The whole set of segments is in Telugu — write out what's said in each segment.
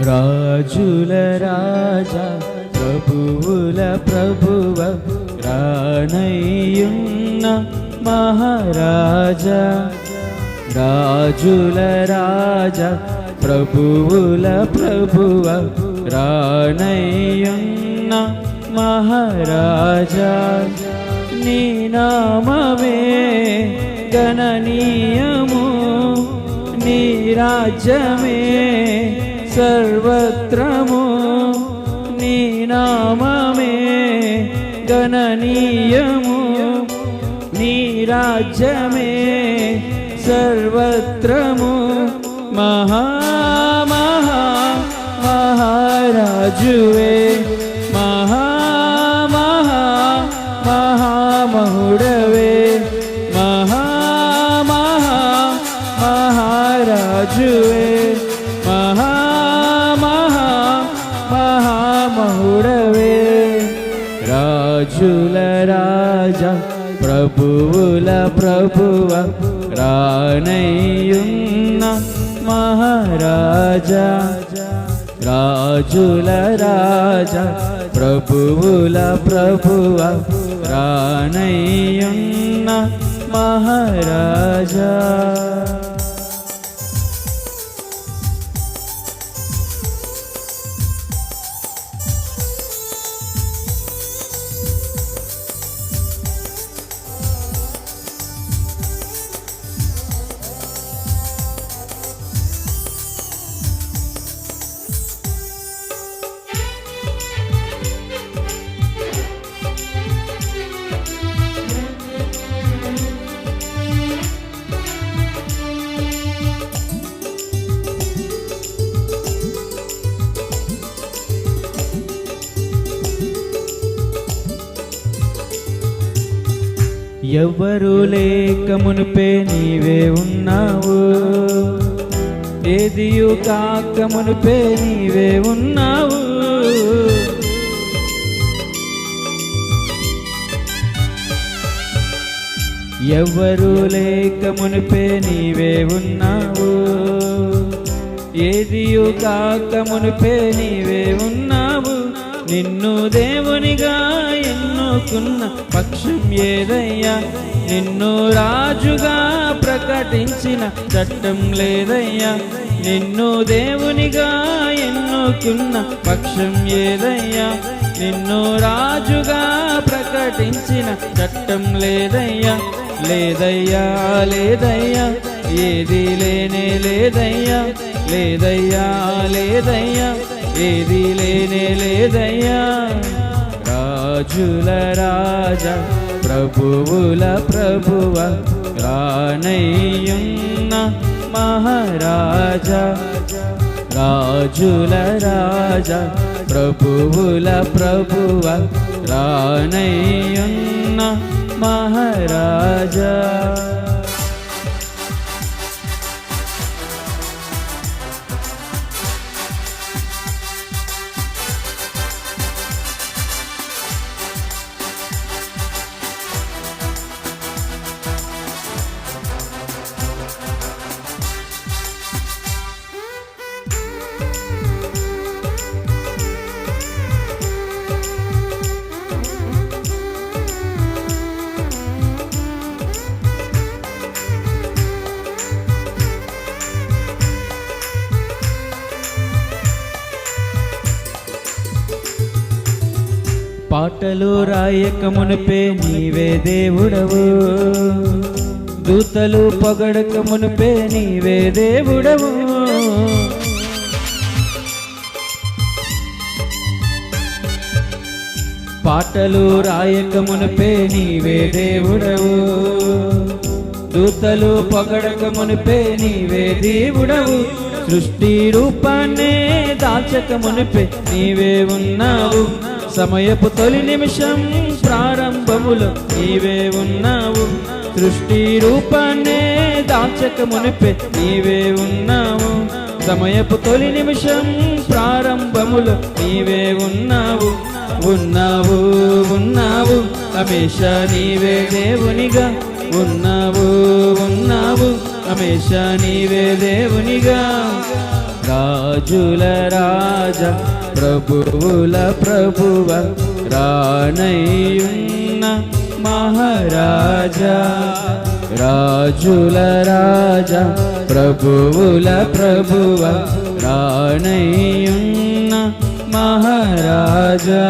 రాజుల రాజా ప్రభువుల ప్రభువ రానయ్యున్న మహారాజా. రాజుల రాజా ప్రభువుల ప్రభువ రానయ్యున్న మహారాజా. నీ నామమే గణనీయము నీ రాజ్యమే सर्वत्र मुनि नाम में गणनीयमु नीराज्य में सर्वत्र मु महा महा महाराजुए महा महा महामहुडवे महा महा రాజుల రాజా ప్రభువుల ప్రభువ రానయ్యున్న మహారాజా రాజుల రాజా ప్రభువుల ప్రభువ రానయ్యున్న మహారాజా. ఎవ్వరు లేక మునుపే నీవే ఉన్నావు. ఏదియు కాక మునుపే నీవే ఉన్నావు. ఎవ్వరు లేక మునుపే నీవే ఉన్నావు. ఏదియు కాక మునుపే నీవే ఉన్నావు. నిన్ను దేవునిగా ఎన్నుకున్న పక్షం ఏదయ్యా? నిన్ను రాజుగా ప్రకటించిన చట్టం లేదయ్యా? నిన్ను దేవునిగా ఎన్నుకున్న పక్షం ఏదయ్యా? నిన్ను రాజుగా ప్రకటించిన చట్టం లేదయ్యా? లేదయ్యా లేదయ్యా ఏది లేనే లేదయ్యా? లేదయ్యా లేదయ్యా ఏది లేనే లేదయ్యా. రాజుల రాజా ప్రభువుల ప్రభువ రానయ్యున్న మహారాజా. రాజుల రాజా ప్రభువుల ప్రభువ రానయ్యున్న మహారాజా. పాటలు రాయక మునిపే నీవే దేవుడవు. దూతలు పొగడక మునిపే నీవే దేవుడవు. పాటలు రాయక మునిపే నీవే దేవుడవు. దూతలు పొగడక మునిపే నీవే దేవుడవు. సృష్టి రూపాన్నే దాచక మునిపే నీవే ఉన్నావు. సమయపు తొలి నిమిషం ప్రారంభములో నీవే ఉన్నావు. సృష్టి రూపాన్నే దాచక మునిపే నీవే ఉన్నావు. సమయపు తొలి నిమిషం ప్రారంభములో నీవే ఉన్నావు. ఉన్నావు ఉన్నావు. రమేష నీవే దేవునిగా. ఉన్నావు ఉన్నావు. రమేష నీవే దేవునిగా. రాజుల రాజా. ప్రభువుల ప్రభువ రానయ్యున్న మహారాజా రాజుల రాజా ప్రభువుల ప్రభువ రానయ్యున్న మహారాజా.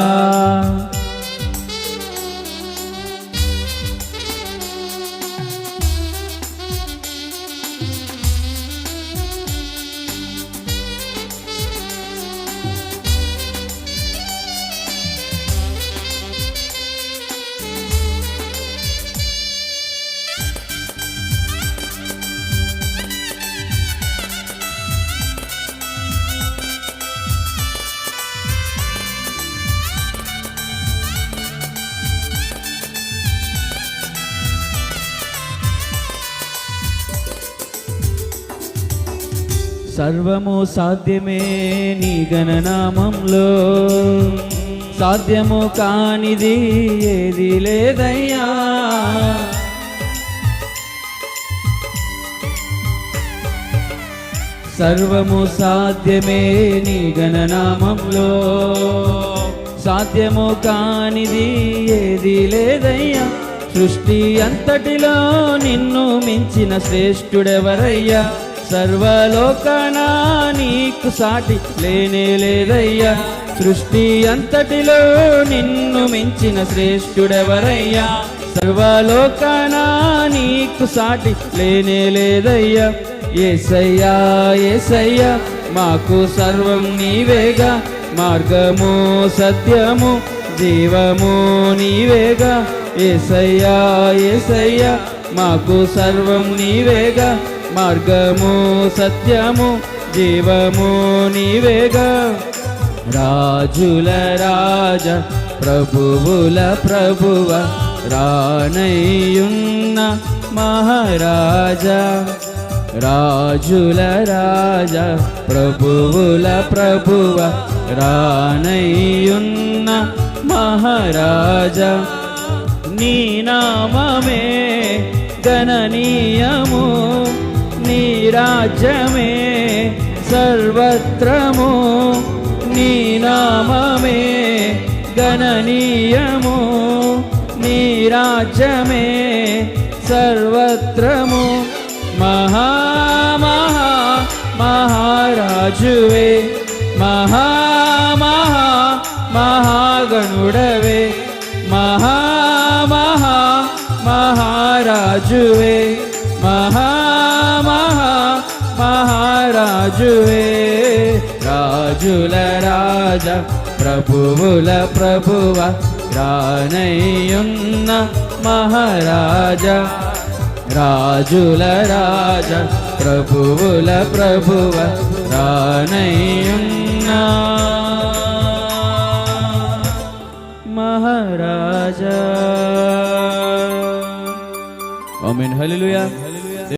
సర్వము సాధ్యమే నీ గణనామంలో సాధ్యము కానిది ఏది లేదయ్యా. సర్వము సాధ్యమే నీ గణనామంలో సాధ్యము కానిది ఏది లేదయ్యా. సృష్టి అంతటిలో నిన్ను మించిన శ్రేష్ఠుడెవరయ్యా? సర్వలోకనా నీకు సాటి లేనే లేదయ్యా. సృష్టి అంతటిలో నిన్ను మించిన శ్రేష్ఠుడెవరయ్యా? సర్వలోకనా నీకు సాటి లేనే లేదయ్యా. ఏసయ్యా ఏసయ్యా మాకు సర్వం నీవేగా. మార్గము సత్యము జీవము నీవేగా. ఏసయ్యా ఏసయ్యా మాకు సర్వం నీవేగా. మార్గము సత్యము జీవము నీవేగా. రాజుల రాజ ప్రభువుల ప్రభువ రానయ్యున్న మహారాజా. రాజుల రాజ ప్రభువుల ప్రభువ రానయ్యున్న మహారాజా. నీ నామమే గణనీయము. राज्य में सर्वत्र मो नी में गणनीयमो नी राज्य में सर्वत्र मो महा महा महाराजुवे महा महा महागणुडवे महा महा महाराजुवे రాజువే రాజుల రాజ ప్రభువుల ప్రభువ రానయ్యున్న మహారాజా రాజుల రాజ ప్రభువుల ప్రభువ రానయ్యున్న మహారాజా. ఆమెన్. హల్లెలూయా.